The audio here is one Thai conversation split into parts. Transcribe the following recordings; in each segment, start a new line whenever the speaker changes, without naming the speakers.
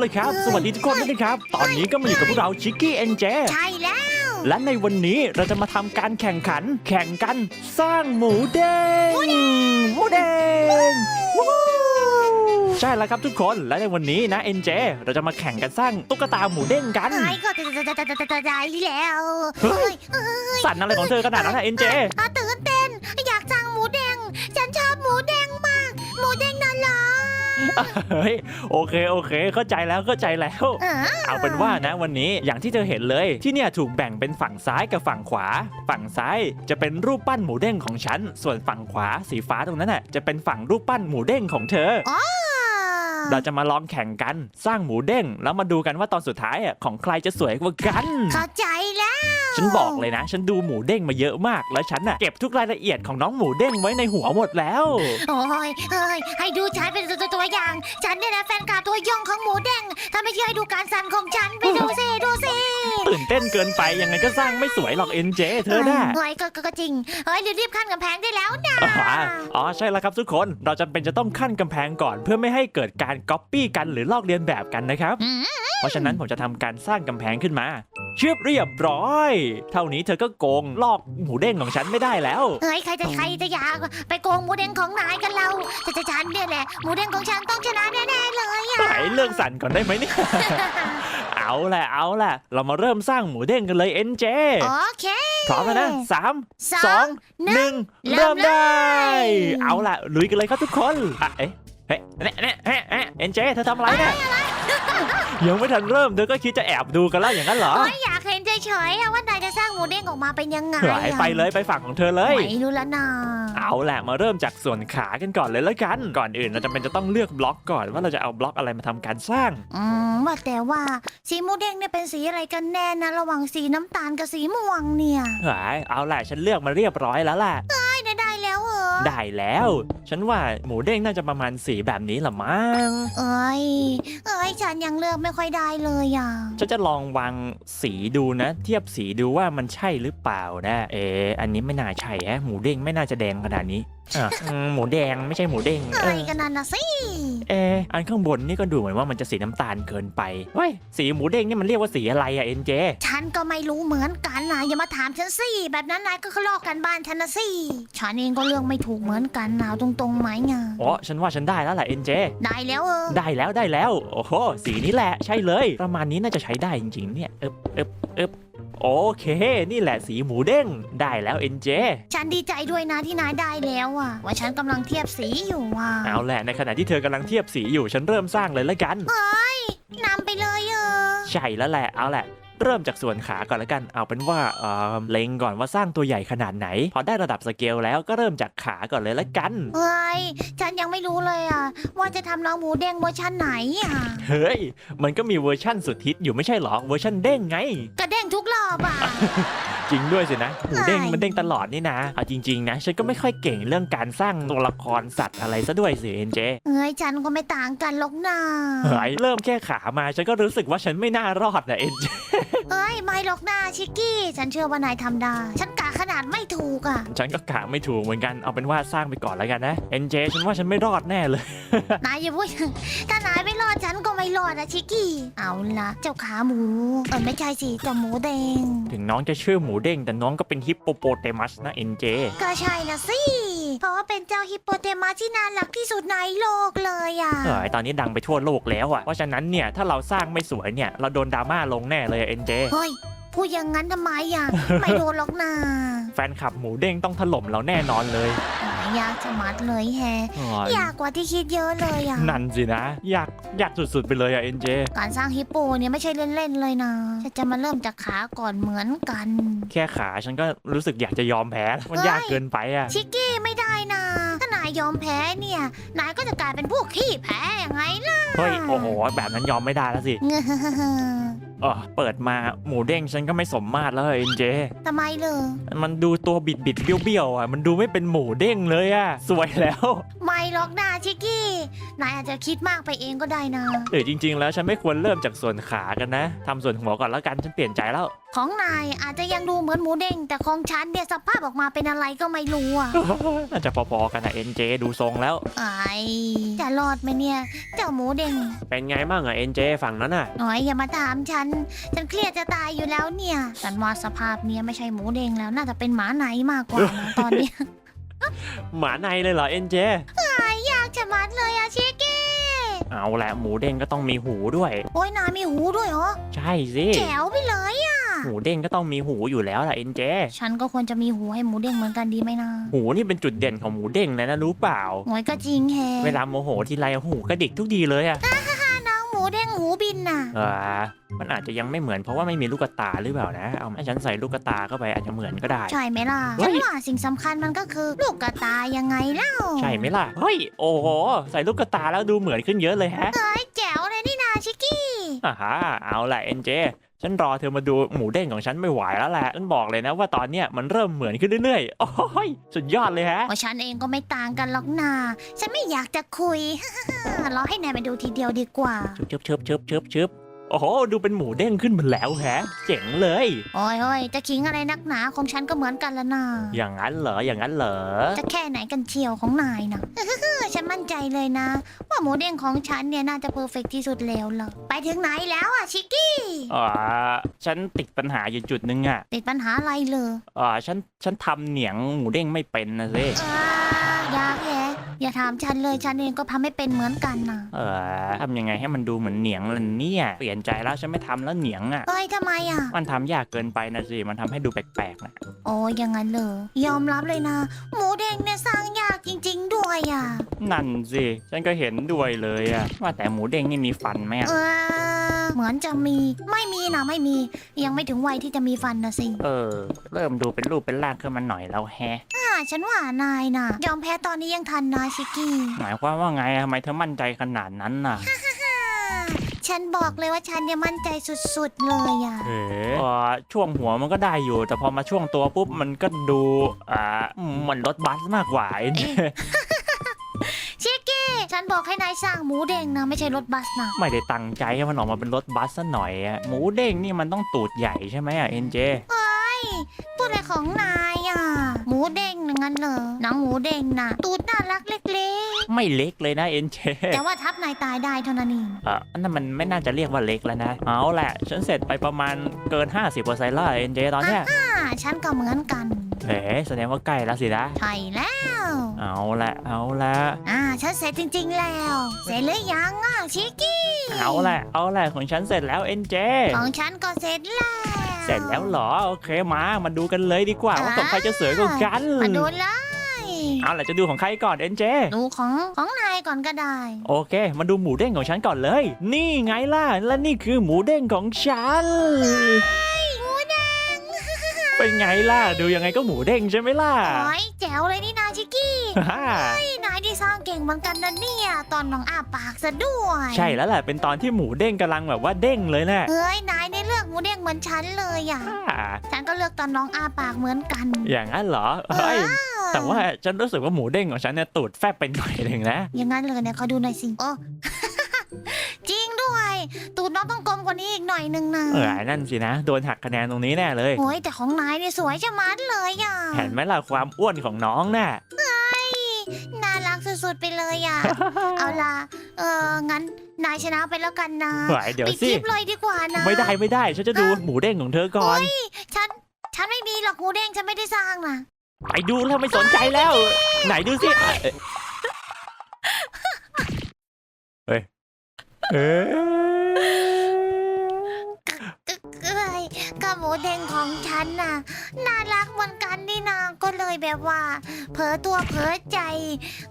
เลยครับ สวัสดีทุกคนด้วยนะครับ ตอนนี้ก็มาอยู่กับพวกเราชิคกี้เอ็นเจ
ใช่แล้ว
และในวันนี้เราจะมาทำการแข่งขัน แข่งกันสร้างหมูเด้งหมูเด้งวู้ใช่แล้วครับทุกคนและในวันนี้นะเอ็นเจเราจะมาแข่งกันสร้างตุ๊กตาหมูเด้งกัน
ไอ้ก็จะจะจะจะจะจะได้แล้ว
เฮ้ย
เอ้ย
สั่นอะไรของเธอขนาดนั้นนะเอ็นเจ
อะตื่
เฮ้ยโอเคโอเค เข้าใจแล้วเข้าใจแล้ว
เออ
เอาเป็นว่านะวันนี้อย่างที่เธอเห็นเลยที่เนี่ยถูกแบ่งเป็นฝั่งซ้ายกับฝั่งขวา ฝั่งซ้ายจะเป็นรูปปั้นหมูเด้งของฉัน ส่วนฝั่งขวาสีฟ้าตรงนั้นน่ะจะเป็นฝั่งรูปปั้นหมูเด้งของเธอ เราจะมาลองแข่งกันสร้างหมูเด้ง แล้วมาดูกันว่าตอนสุดท้ายอะของใครจะสวยกว่ากัน
เข้าใจแล้ว
ฉันบอกเลยนะ ฉันดูหมูเด้งมาเยอะมาก แล้วฉันน่ะเก็บทุกรายละเอียดของน้องหมูเด้งไว้ในหัวหมดแล้ว
โอ้ยเอ้ยให้ดูฉันเป็นตัวตัวอย่าง ฉันเนี่ยนะแฟนคลับตัวยงของหมูแดงถ้าไม่เชื่อให้ดูการสั่นของฉันไปดูสิดูสิ
ตื่นเต้นเกินไปยังไงก็สร้างไม่สวยหรอกเอ็นเจเธอน่ะ
เฮ้ยก็ก็ก็จริงเฮ้ยรีบๆขั้นกำแพงได้แล้วนะ
อ๋ออ๋อใช่แล้วครับทุกคนเราจำเป็นจะต้องขั้นกำแพงก่อนเพื่อไม่ให้เกิดการก๊อปปี้กันหรือลอกเลียนแบบกันนะครับ
อืม
เพราะฉะนั้นผมจะทำการสร้างกำแพงขึ้นมาเชือบเรียบร้อย เท่านี้เธอก็โกงลอกหมูเด้งของฉันไม่ได้แล้ว
เฮ้ยใครจะใครจะอยากไปโกงหมูเด้งของนายกันเราแต่จะฉันเนี่ยแหละหมูเด้งของฉันต้องชนะแน่ๆเลยอะ
ไหนเลิกสั่นก่อนได้ไหมเนี่ย เอาแหละเอาแหละ เรามาเริ่มสร้างหมูเด้งกันเลยเอ็นเจ
โอเค
พร้อมแล้วนะสาม
ส
ส
อ
องง
ห
ห
นึ่
นึ่
ง
ง
เริ่
เริ่
ม
ม
เลย
ได้ เอาล่ะลุยกันเลยครับทุกคนอะเอ๊ะ เฮ้ยเนี่ยเนี่ยเฮ้ยเฮ้ยเอ็นเจเธอทำอะไรเนี่ย ยังไม่ทันเริ่มเธอก็คิดจะแอบดูกันแล้วอย่างนั้นเหรอ
โอ้ยอยากเห็นเฉยๆอะว่านายจะสร้างหมูเด้งออกมาเป็นยังไง
ไหน
อะ
ไปเลยไปฝั่งของเธอเลย
ไม่รู้ละนะ
เอาแหละมาเริ่มจากส่วนขากันก่อนเลยแล้วกัน ก่อนอื่นเราจะเป็นจะต้องเลือกบล็อกก่อนว่าเราจะเอาบล็อกอะไรมาทำการสร้าง
อืมว่าแต่ว่าสีหมูเด้งเนี่ยเป็นสีอะไรกันแน่นะ ระหว่างสีน้ำตาลกับสีม่วงเนี่ย
หายเอาแหละฉันเลือกมาเรียบร้อยแล้วล่ะ
ได้ได้ได้แล้วเหรอ
ได้แล้ว ฉันว่าหมูเด้งน่าจะประมาณสีแบบนี้ละมั้ง
เอ้ยเอ้ยฉันยังเลือกไม่ค่อยได้เลยอะ
ฉันจะลองวางสีดูนะ เทียบสีดูว่ามันใช่หรือเปล่านะ เอะอันนี้ไม่น่าใช่แฮะหมูเด้งไม่น่าจะแดงขนาดนี้อะอืมหมูแดงไม่ใช่หมูเด้งเอ
เอ้ย
อ
กันนั่นนะสิ
เอะอันข้างบนนี่ก็ดูเหมือนว่ามันจะสีน้ำตาลเกินไปเฮ้ยสีหมูเด้งนี่มันเรียกว่าสีอะไรอะเอ็นเจ
ฉันก็ไม่รู้เหมือนกันนะอย่ามาถามฉันสิแบบนั้นนายก็ลอกกันบ้านฉันนะสิฉันเองก็เลือกไม่ถูกเหมือนกันนะเอาตรงๆไหมอะ
อ๋อ ฉันว่าฉันได้แล้วแหละเอ็นเจ
ได้แล้วเออ
ได้แล้วได้แล้ว โอ้โห สีนี้แหละใช่เลย ประมาณนี้น่าจะใช้ได้จริงๆเนี่ยเอ๊บเอ๊บเอ๊บโอเค นี่แหละสีหมูเด้งได้แล้วเอ็นเจ
ฉันดีใจด้วยนะที่นายได้แล้วอะ ว่าฉันกำลังเทียบสีอยู่อะ
เอาแหละในขณะที่เธอกำลังเทียบสีอยู่ฉันเริ่มสร้างเลยละกัน
นำไปเลยเออ
ใช่แล้วแหละเอาแหละ เริ่มจากส่วนขาก่อนละกัน เอาเป็นว่าเออเล็งก่อนว่าสร้างตัวใหญ่ขนาดไหน พอได้ระดับสเกลแล้วก็เริ่มจากขาก่อนเลยละกัน
เฮ้ย ฉันยังไม่รู้เลยอะ ว่าจะทำน้องหมูแดงเวอร์ชันไหนอะ
เฮ้ย มันก็มีเวอร์ชั่นสุดฮิตอยู่ไม่ใช่หรอ เวอร์ชั่นเด้งไง
กระเด้งทุกรอบอะ
จริงด้วยสินะหมูเด้ง
ใช่
มันเด้งตลอดนี่นะเอาจริง ๆ นะ ฉันก็ไม่ค่อยเก่งเรื่องการสร้างตัวละครสัตว์อะไรซะด้วยสิเอ็นเจ
เอ้ยฉันก็ไม่ต่างกันหรอกนะ
เฮ้ยเริ่มแค่ขามาฉันก็รู้สึกว่าฉันไม่น่ารอดนะเอ็นเจ
เอ้ยไม่หรอกนะชิกกี้ ฉันเชื่อว่านายทำได้ ฉันกะขนาดไม่ถูกอะ
ฉันก็กะไม่ถูกเหมือนกันเอาเป็นว่าสร้างไปก่อนแล้วกันนะเอ็นเจฉันว่าฉันไม่รอดแน่เลย
นายอย่าพูด ถ้านายไม่รอดฉันก็ไม่รอดนะชิกกี้ เอาละเจ้าขาหมูเออไม่ใช่สิเจ้าหมูแดง
ถึงน้องจะชื่อหมูเด้งแต่น้องก็เป็นฮิปโปโปเตมัสนะเอ็นเจ
ก็ใช่นะสิ เพราะว่าเป็นเจ้าฮิปโปเตมัสที่น่ารักที่สุดในโลกเลยอะ
เฮ้ยตอนนี้ดังไปทั่วโลกแล้วอะเพราะฉะนั้นเนี่ยถ้าเราสร้างไม่สวยเนี่ยเราโดนดราม่าลงแน่เลยเอ็นเจ
เฮ้ย พูดอย่างนั้นทำไมอะ ไม่โดนหรอกนะ
แฟนคลับหมูเด้งต้องถล่มเราแน่นอนเลย
ยากจะมัดเลยแฮะ
เฮ้ย
ยากกว่าที่คิดเยอะเลยอะ
นั่นสินะ อยากอยากสุดๆไปเลยอะเอ็นเจ
การสร้างฮิปโปเนี่ยไม่ใช่เล่นๆเลยนะฉันจะมาเริ่มจากขาก่อนเหมือนกัน
แค่ขาฉันก็รู้สึกอยากจะยอมแพ้มันยากเกินไปอะ
ชิกกี้ไม่ได้นะ ถ้านายยอมแพ้เนี่ย นายก็จะกลายเป็นพวกขี้แพ้ยังไงล่ะ
เฮ้ยโอ้โหแบบนั้นยอมไม่ได้แล้วสิ
เงอ
อ๋อเปิดมาหมูเด้งฉันก็ไม่สมมาตรแล้วเอ็นเจ
ทำไมเลย
มันดูตัวบิดบิดๆเบี้ยวเบี้ยวๆอะ มันดูไม่เป็นหมูเด้งเลยอะ สวยแล้ว
ไม่หรอกนะชิกกี้ นายอาจจะคิดมากไปเองก็ได้นะ
หรือจริง ๆ แล้วฉันไม่ควรเริ่มจากส่วนขากันนะทำส่วนหัวก่อนแล้วกันฉันเปลี่ยนใจแล้ว
ของนายอาจจะยังดูเหมือนหมูเด้งแต่ของฉันเนี่ยสภาพออกมาเป็นอะไรก็ไม่รู้อะ
น่าจะพอๆกันนะเอ็นเจดูทรงแล้ว
ไอ้จะรอดไหมเนี่ย เจ้าหมูเด้ง
เป็นไงบ้างอะเอ็นเจฝั่งนั้นอะ
หน่อยอย่ามาถามฉันฉันเครียดจะตายอยู่แล้วเนี่ย ฉันว่าสภาพเนี้ยไม่ใช่หมูเด้งแล้ว น่าจะเป็นหมาไหนมากกว่านะตอนเนี้ย
หมาในเลยเหรอเอ็นเจ
ยากจะมัดเลยอะชิกกี้
เอาแหละหมูเด้งก็ต้องมีหูด้วย
โอ้ยนายมีหูด้วยเหรอ
ใช่สิ
แจ๋วไปเลยอะ
หมูเด้งก็ต้องมีหูอยู่แล้วล่ะเอ็นเจ
ฉันก็ควรจะมีหูให้หมูเด้งเหมือนกันดีไหมนะ
หูนี่เป็นจุดเด่นของหมูเด้งเลยนะรู้เปล่า
โอ้ยก็จริงแฮะ
เวลาโมโหทีไรหูกระดิกทุกทีเลยอะ
นน่ะ
อ่ามันอาจจะยังไม่เหมือนเพราะว่าไม่มีลูกตาหรือเปล่านะ เอาให้ฉันใส่ลูกตาเข้าไปอาจจะเหมือนก็ได้
ใช่ไหมล่ะ
เฮ้
ฉั
ย
นว่าสิ่งสำคัญมันก็คือลูกกระตายยังไงเล่า
ใช่ไหมล่ะ เฮ้ย โอ้โห ใส่ลูกตาแล้วดูเหมือนขึ้นเยอะเลยฮะ
เฮ้ยแจ๋วเลยนี่นาชิกกี้
อ่าฮะเอาแหละเอ็นเจ ฉันรอเธอมาดูหมูเด้งของฉันไม่ไหวแล้วแหละฉันบอกเลยนะว่าตอนเนี้ยมันเริ่มเหมือนขึ้นเรื่อยๆ โอ้ยสุดยอดเลยฮะ
ว่าฉันเองก็ไม่ต่างกันหรอกนาฉันไม่อยากจะคุย รอให้นายมาดูทีเดียวดีกว่า
ชึบชึบชึบชึบชึบโอ้โห ดูเป็นหมูเด้งขึ้นมาแล้วแฮะ เจ๋งเลย
โอ้ยโอ้ยจะขิงอะไรนักหนาของฉันก็เหมือนกันละนา
อย่างนั้นเหรอ อย่างนั้นเหรอ
จะแค่ไหนกันเชียวของนายนะฉันมั่นใจเลยนะ ว่าหมูเด้งของฉันเนี่ยน่าจะเพอร์เฟกที่สุดแล้วล่ะไปถึงไหนแล้วอะชิกกี้
อ่าฉันติดปัญหาอยู่จุดหนึงอะ
ติดปัญหาอะไรเลย
อ่าฉัน ฉันทำเหนียงหมูเด้งไม่เป็นนะสิ
อ่ายากแฮะ อย่าถามฉันเลยฉันเองก็ทำไม่เป็นเหมือนกันนะ
เออทำยังไงให้มันดูเหมือนเหนียงล่ะเนี่ยเปลี่ยนใจแล้วฉันไม่ทำแล้วเหนียงอะ
เอ้ยทำไมอะ
มันทำยากเกินไปนะสิมันทำให้ดูแปลกๆนะ
โอ้ยอยังงั้นเลยยอมรับเลยนะ หมูเด้งเนี่ยสร้างยากจริง ๆ ด้วยอะ
นั่นสิฉันก็เห็นด้วยเลยอะว่าแต่หมูเด้งนี่มีฟันไหมอะ
เออเหมือนจะมีไม่มีนะไม่มี ยังไม่ถึงวัยที่จะมีฟันนะสิ
เออ เริ่มดูเป็นรูปเป็นร่างขึ้นมาหน่อยแล้วแฮะ
อ่า ฉันว่านายนะยอมแพ้ตอนนี้ยังทันนะชิกกี้
หมายความว่าไงอะทำไมเธอมั่นใจขนาดนั้นน่ะ
ฉันบอกเลยว่าฉันเนี่ยมั่นใจสุดๆเลยอะ
เออพอช่วงหัวมันก็ได้อยู่ แต่พอมาช่วงตัวปุ๊บมันก็ดูอ่าเหมือนรถบัสมากกว่าไอ้เนี่ย
ชิกกี้ ฉันบอกให้นายสร้างหมูเด้งนะ ไม่ใช่รถบัสนะ
ไม่ได้ตั้งใจให้มันออกมาเป็นรถบัสซะหน่อยอะหมูเด้งนี่มันต้องตูดใหญ่ใช่ไหมอะเอ็นเจ
เฮ้ ยพูดอะไรของนายอะ หมูเด้งอย่างนั้นเหรอหนังหมูเด้งนะตูดน่ารักเล็ก
ไม่เล็กเลยนะเอ็นเจ
ๆแต่ว่าทับนายตายได้เท่านั้นเอง
เอออันนั้นมันไม่น่าจะเรียกว่าเล็กแล้วนะ เอาแหละ ฉันเสร็จไปประมาณเกิน 50%แล้วเอ็นเจตอนเนี้ย
อ่า ฉันก็เหมือนกัน
เอ๋แสดงว่าใกล้แล้วสินะ
ใช่แล้ว
เอาละเอาละ
อ่า ฉันเสร็จจริง ๆ แล้ว เสร็จหรือยังอะชิกกี้
เอาละเอาละของฉันเสร็จแล้วเอ็นเจ
ของฉันก็เสร็จแล้ว
เสร็จแล้วเหรอ โอเคมา มาดูกันเลยดีกว่าว่าของใครจะสวยกว่ากัน
มาดูเลย
เอาละจะดูของใครก่อนเอ็นเจ
ดูของของนายก่อนก็ได้
โอเค มาดูหมูเด้งของฉันก่อนเลย นี่ไงล่ะ และนี่คือหมูเด้งของฉัน
หมูแดง
เป็นไงล่ะ ดูยังไงก็หมูเด้งใช่ไหมล่ะ
โอ้ยแจ๋วเลยนี่นาชิกกี้
ฮ่า
นี่นายที่สร้างเก่งเหมือนกันนะเนี่ย ตอนน้องอาปากซะด้วย
ใช่แล้วแหละเป็นตอนที่หมูเด้งกำลังแบบว่าเด้งเลยนะ
เฮ้ยนายในเลือกหมูเด้งเหมือนฉันเลยอะ
อ่า
ฉันก็เลือกตอนน้องอาปากเหมือนกัน
อย่างนั้นเหรอเฮ้ยแต่ว่าฉันรู้สึกว่าหมูเด้งของฉันเนี่ยตูดแฟบไปหน่อยหนึ่งนะ
อย่างนั้นเลยเนี่ยเขาดูหน่อยสิโอ้ จริงด้วย ตูดน้องต้องกล มกว่านี้อีกหน่อยนึงนะ
เออนั่นสินะ โดนหักคะแนนตรงนี้แน่เลย
โอ้ยแต่ของนายเนี่ยสวยชะมัดเลยอะ
เห็นไหมล่ะความอ้วนของน้องน่ะ
น่ารักสุดๆไปเลยอะ เอาล่ะ เอองั้นนายชนะไปแล้วกันนะ
ไหวเดี๋ยว
ปิดค
สิ
ลิปเลยดีกว่านะ
ไม่ได้ไม่ได้ฉันจะดูหมูเด้งของเธอก่อน
ฉัน ฉันไม่มีหรอกหมูเด้งฉันไม่ได้สร้างนะ
ไปดูแล้วไม่สนใจแล้ว ไหนดูสิเอ้ย เอ้ย
เอ้ยก็หมู เด้งของฉันน่ะ น่ารักเหมือนกันนี่นาก็เลยแบบว่า เผลอตัวเผลอใจ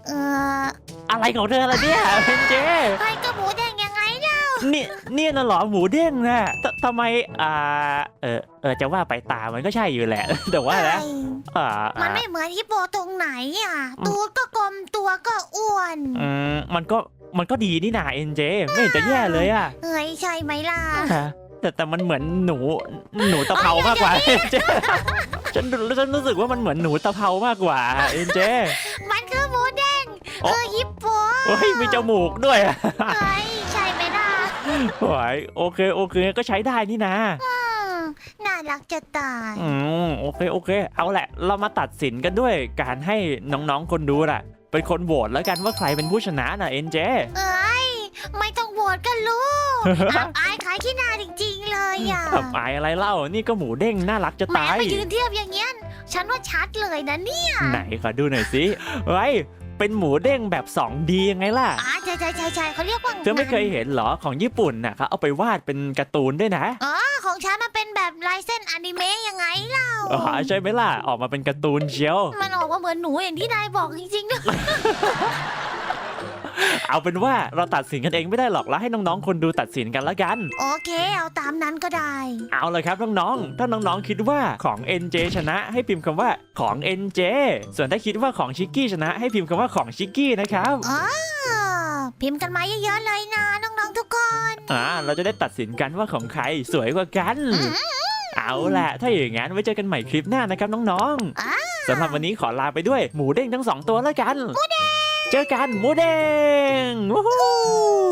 เออ
อะไรของเธอล่ะเนี่ยเพนเจ
ใครก็หมูเด้งยังไงเนี่ย
เนี่ยเนี่ยน่ะเหรอหมูเด้งน่ะททำไมอ่าเออเออจะว่าไปตามันก็ใช่อยู่แหละ แต่ว่านะ
เอ้ย
อ่า
มัน
อ่า
ไม่เหมือนฮิปโปตรงไหนอะตัวก็กลมตัวก็อ้วน
อืมมันก็มันก็ดีนี่นาเอ็นเจ ไม่เห็นจะแย่เลยอะ
เฮ้ยใช่ไหมล่ะ
ฮะ แต่แต่มันเหมือนหนูหนูตะเภามากกว่าเจ๊ฉันฉันรู้สึกว่ามันเหมือนหนูตะเภามากกว่าเอ็นเจ
มันคือหมูเด้ง
โอ๊ะ
คือฮิปโป
โอ้ยมีจมูกด้วยอะ
เฮ้ยใช่ไหมล่ะ
โอ้ยโอเคโอเคก็ใช้ได้นี่นะ
อืมน่ารักจะตาย
อืมโอเคโอเค เอาแหละ เรามาตัดสินกันด้วยการให้น้องๆคนดูน่ะ เป็นคนโหวตแล้วกันว่าใครเป็นผู้ชนะน่ะเอ็นเจ
เอ้ย ไม่ต้องโหวตกันลูกอับอายขายขี้หน้าจริงๆ เลยอะ
ทำอายอะไรเล่า นี่ก็หมูเด้งน่ารักจะ
แหม้
ตาย
ไปยืนเทียบอย่างเงี้ยฉันว่าชัดเลยนะเนี่ย
ไหนขอดูหน่อยสิเฮ้ยเป็นหมูเด้งแบบ 2D ยังไงล่ะ
อ่าใช่ใช่ใช่ใช่เขาเรียกว่า
เธอไม่เคยเห็นเหรอของญี่ปุ่นน่ะเขาเอาไปวาดเป็นการ์ตูนด้วยนะ
อ๋อของฉันมันเป็นแบบลายเส้นอนิเมะยังไงเล่า
อ๋อใช่ไหมล่ะ ออกมาเป็นการ์ตูนเชียว
มันออกมาเหมือนหนูอย่างที่นายบอกจริงๆด้วย
เอาเป็นว่าเราตัดสินกันเองไม่ได้หรอกแล้วให้น้องๆ คนดูตัดสินกันละกัน
โอเค เอาตามนั้นก็ได้
เอาเลยครับน้องๆ ถ้าน้องๆ คิดว่าของ NJ ชนะให้พิมพ์คำว่าของ NJ ส่วนถ้าคิดว่าของชิกกี้ชนะ ให้พิมพ์คำว่าของชิกกี้นะครับ
อ๋อพิมพ์กันมาเยอะๆเลยนะน้องๆทุกคน
อ่าเราจะได้ตัดสินกันว่าของใครสวยกว่ากัน เอาล่ะ ถ้าอย่างนั้นไว้เจอกันใหม่คลิปหน้านะครับน้อง
อ่า
ๆสำหรับวันนี้ขอลาไปด้วยหมูเด้งทั้งสองตัวแล้วกันเจอกันหมูแดงวู้